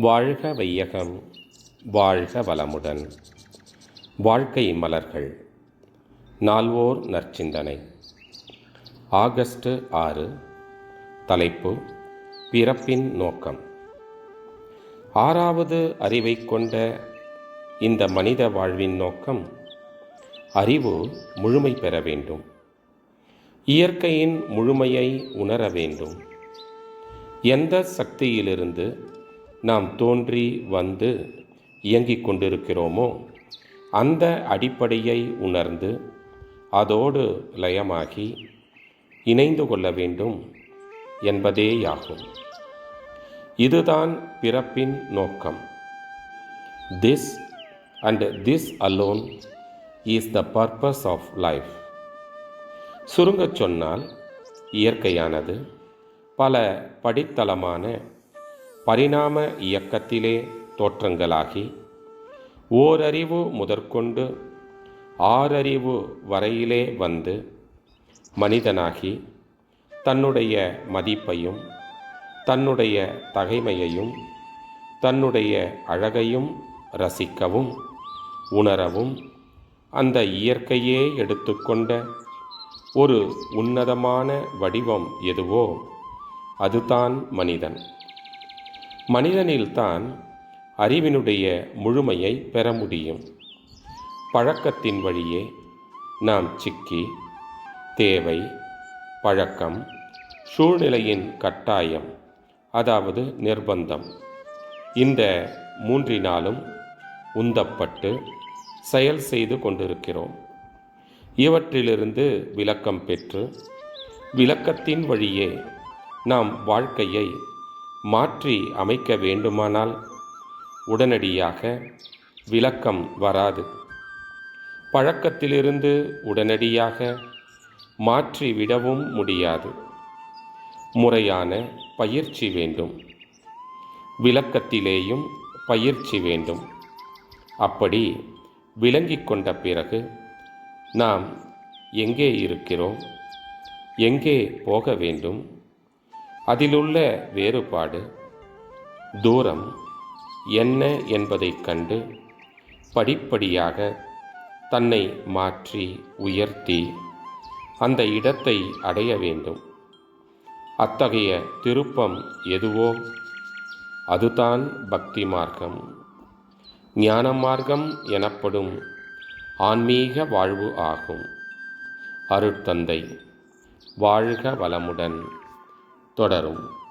வாழ்க வையகம் வாழ்க வளமுடன். வாழ்க்கை மலர்கள் நால்வோர் நற்சிந்தனை. ஆகஸ்ட் ஆறு தலைப்பு பிறப்பின் நோக்கம். ஆறாவது அறிவை கொண்ட இந்த மனித வாழ்வின் நோக்கம் அறிவு முழுமை பெற வேண்டும். இயற்கையின் முழுமையை உணர வேண்டும். எந்த சக்தியிலிருந்து நாம் தோன்றி வந்து இயங்கிக் கொண்டிருக்கிறோமோ அந்த அடிப்படையை உணர்ந்து அதோடு லயமாகி இணைந்து கொள்ள வேண்டும் என்பதேயாகும். இதுதான் பிறப்பின் நோக்கம். This and this alone is the purpose of life சுருங்கச் சொன்னால் இயற்கையானது பல படித்தளமான பரிணாம இயக்கத்திலே தோற்றங்களாகி ஓரறிவு முதற்கொண்டு ஆறறிவு வரையிலே வந்து மனிதனாகி தன்னுடைய மதிப்பையும் தன்னுடைய தகைமையையும் தன்னுடைய அழகையும் ரசிக்கவும் உணரவும் அந்த இயற்கையே எடுத்துக்கொண்ட ஒரு உன்னதமான வடிவம் எதுவோ அதுதான் மனிதன். மனிதனில்தான் அறிவினுடைய முழுமையை பெற முடியும். பழக்கத்தின் வழியே நாம் சிக்கி தேவை பழக்கம் சூழ்நிலையின் கட்டாயம் அதாவது நிர்பந்தம் இந்த மூன்றினாலும் உந்தப்பட்டு செயல் செய்து கொண்டிருக்கிறோம். இவற்றிலிருந்து விளக்கம் பெற்று விளக்கத்தின் வழியே நாம் வாழ்க்கையை மாற்றி அமைக்க வேண்டுமானால் உடனடியாக விளக்கம் வராது. பழக்கத்திலிருந்து உடனடியாக மாற்றி விடவும் முடியாது. முறையான பயிற்சி வேண்டும். விளக்கத்திலேயும் பயிற்சி வேண்டும். அப்படி விளங்கிக் கொண்ட பிறகு நாம் எங்கே இருக்கிறோம்? எங்கே போக வேண்டும்? அதிலுள்ள வேறுபாடு தூரம் என்ன என்பதைக் கண்டு படிப்படியாக தன்னை மாற்றி உயர்த்தி அந்த இடத்தை அடைய வேண்டும். அத்தகைய திருப்பம் எதுவோ? அதுதான் பக்தி மார்க்கம். ஞான மார்க்கம் எனப்படும் ஆன்மீக வாழ்வு ஆகும். அருட்தந்தை வாழ்க வளமுடன். தொடரும்.